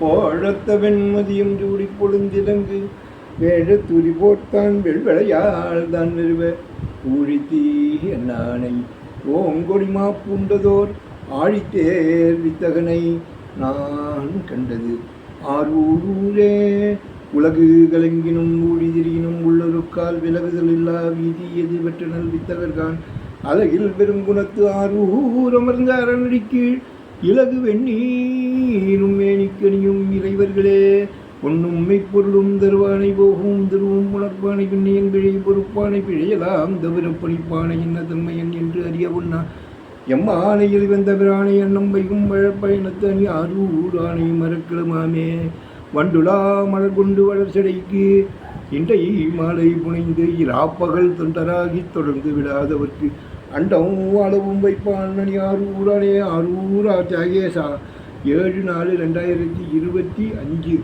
போழத்த வெண்மதியும் Judy பொழுந்திலங்கு. வேழ துரி போர்த்தான் வெள்வளையாள் தான் நிறுவ. ஊழித்தீ என்னானை ஓங்கொடிமா பூண்டதோர் ஆழித்தேர் வித்தகனை நான் கண்டது. ஆரூரே உலகு கலங்கினும் ஊழி திரியினும் உள்ளொருக்கால் விலகுதல் இல்லா வீதி எது வித்தகர்கான். அழகில் பெரும் குணத்து ஆரூர் அமர்ந்த கீழ் இலகு வெண்ணீர் நீரும் மேனிக்கணியும் இறைவர்களே. பொன்னும் மெய்ப்பொருளும் தருவானை போகும் திருவும் உணர்ப்பானை பின்னியன் பிழை பொறுப்பானை பிழையலாம் தவிர பணிப்பானை என்ன தன்மையன் என்று அறிய உண்ணா. எம்மானையில் வந்த பிரானை எண்ணம் வைகும் வழப்பயணத்து அணி ஆரூர் ஆணை வண்டுலா மலர் கொண்டு வளர்ச்சடைக்கு இன்றை மாலை புனைந்து இராப்பகல் தொண்டராகி தொடர்ந்து விடாதவர்க்கு அண்டம் அளவும் வைப்பான் அணி ஆரூரானே ஆரூரா தியாகேசா ஏழு நாலு ரெண்டாயிரத்தி இருபத்தி அஞ்சு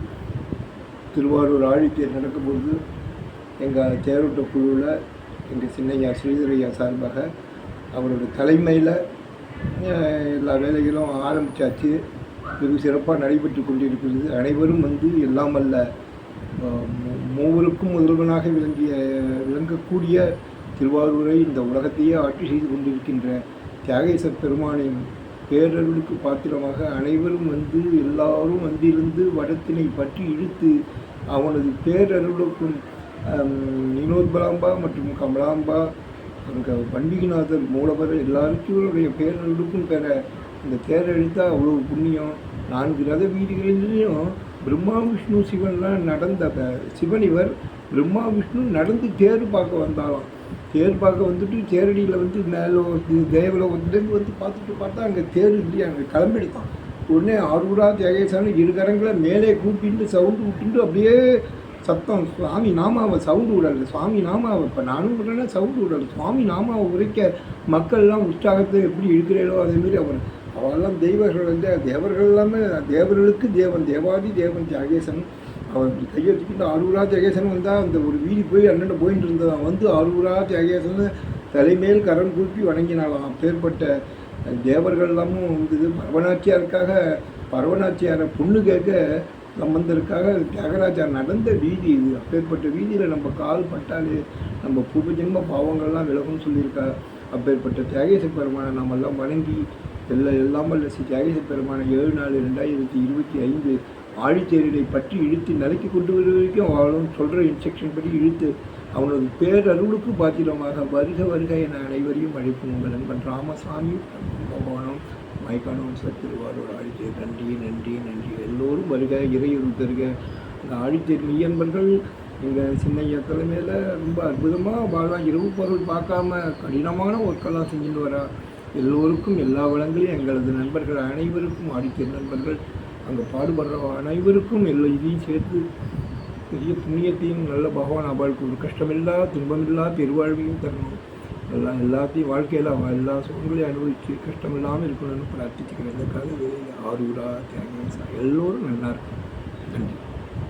திருவாரூர் ஆழித்தேர் நடக்கும்போது எங்கள் தேரோட்ட குழுவில் எங்கள் சின்னையா ஸ்ரீதரையா சார்பாக அவரோட தலைமையில் எல்லா வேலைகளும் ஆரம்பித்தாச்சு வெகு சிறப்பாக நடைபெற்று கொண்டிருக்கிறது. அனைவரும் வந்து எல்லாம் அல்ல மூவருக்கும் முதல்வனாக விளங்கிய விளங்கக்கூடிய திருவாரூரை இந்த உலகத்தையே ஆட்சி செய்து கொண்டிருக்கின்ற தியாகேசர் பெருமானின் பேரர்களுக்கு பாத்திரமாக அனைவரும் வந்து எல்லாரும் வந்திருந்து வடத்தினை பற்றி இழுத்து அவனது பேரருளுக்கும் வினோத்பலாம்பா மற்றும் கமலாம்பா அங்கே பண்டிகைநாதர் மூலவர் எல்லாருக்கும் பேரர்களுக்கும் பெற இந்த தேர் அவ்வளோ புண்ணியம். நான்கு ரத வீதிகளிலையும் பிரம்மா விஷ்ணு சிவன்லாம் நடந்த சிவன் இவர் பிரம்மா விஷ்ணு நடந்து தேர் பார்க்க வந்தாலும் தேர் பார்க்க வந்துட்டு தேரடியில் வந்து மேலே தேவல வந்து வந்து பார்த்துட்டு பார்த்தா அங்கே தேர் இல்லையா? அங்கே கிளம்பிடுதான் உடனே ஆரூரா தியாகேசான இரு கரங்களை மேலே கூப்பிட்டு சவுண்டு விட்டுட்டு அப்படியே சத்தம். சுவாமி நாமாவை சவுண்டு விடல. சுவாமி நாமாவை இப்போ நானும் விடுறேன்னா சவுண்டு விடல. சுவாமி நாமாவை உரைக்க மக்கள்லாம் உற்சாகத்தை எப்படி இருக்கிறீர்களோ அதேமாரி அவர் அவரெல்லாம் தெய்வர்கள் வந்து தேவர்கள் எல்லாமே தேவர்களுக்கு தேவன் தேவாதி தேவன் தியாகேசன் அவன் இப்படி கையை தியாகேசன் வந்தால் அந்த ஒரு வீதி போய் அண்ணன் போயிட்டு இருந்ததான் வந்து ஆரூரா தியாகேசன் தலைமேல் கரம் கூப்பி வணங்கினாலாம் பேர்பட்ட தேவர்கள் எல்லாமும் வந்தது பரவநாச்சியாருக்காக பரவநாச்சியாரை பொண்ணு கேட்க சம்பந்தருக்காக தியாகராஜா நடந்த வீதி இது. அப்பேற்பட்ட வீதியில் நம்ம கால் பட்டாலே நம்ம பூர்வ ஜென்ம பாவங்கள்லாம் விலகும்னு சொல்லியிருக்கா அப்பேற்பட்ட தியாகேச பெருமானை நாம் எல்லாம் வணங்கி எல்லா எல்லாமல் தியாகேச பெருமானை ஏழு நாலு ரெண்டாயிரத்தி இருபத்தி ஐந்து ஆழித்தேரிலை பற்றி இழுத்து நிலைக்கு கொண்டு வர வரைக்கும் அவளும் சொல்கிற இன்ஸ்ட்ரக்ஷன் படி இழுத்து அவனது பேரருளுக்கு பாத்திரமாக வருக வருக என அனைவரையும் அழைக்கும் உங்கள் நண்பன் ராமசாமி பகவானும் மைக்கானும் சார் திருவாரூர் ஆழித்தேர். நன்றி நன்றி நன்றி. எல்லோரும் வருக இறையுள் தருக இந்த ஆழித்தேர் மெய்யன்பர்கள் எங்கள் சின்னையா தலைமையில் ரொம்ப அற்புதமாக வாழ்வா. இரவு பொருள் பார்க்காம கடினமான ஒர்க்கெல்லாம் செஞ்சுட்டு வரா. எல்லோருக்கும் எல்லா வளங்களையும் எங்களது நண்பர்கள் அனைவருக்கும் ஆடித்தேர் நண்பர்கள் அங்கே பாடுபடுற அனைவருக்கும் எல்லா இதையும் சேர்த்து பெரிய புண்ணியத்தையும் நல்ல பகவான் அவளுக்கு ஒரு கஷ்டமில்லா துன்பமில்லா பெருவாழ்வையும் தரணும். எல்லாம் எல்லாத்தையும் வாழ்க்கையில் அவள் எல்லா சுகங்களையும் அனுபவித்து கஷ்டமில்லாமல் இருக்கணும்னு பிரார்த்திச்சுக்கிறேன். இந்த கதை ஆரூரா தேங்காய் எல்லோரும் நல்லா இருக்கும் நன்றி.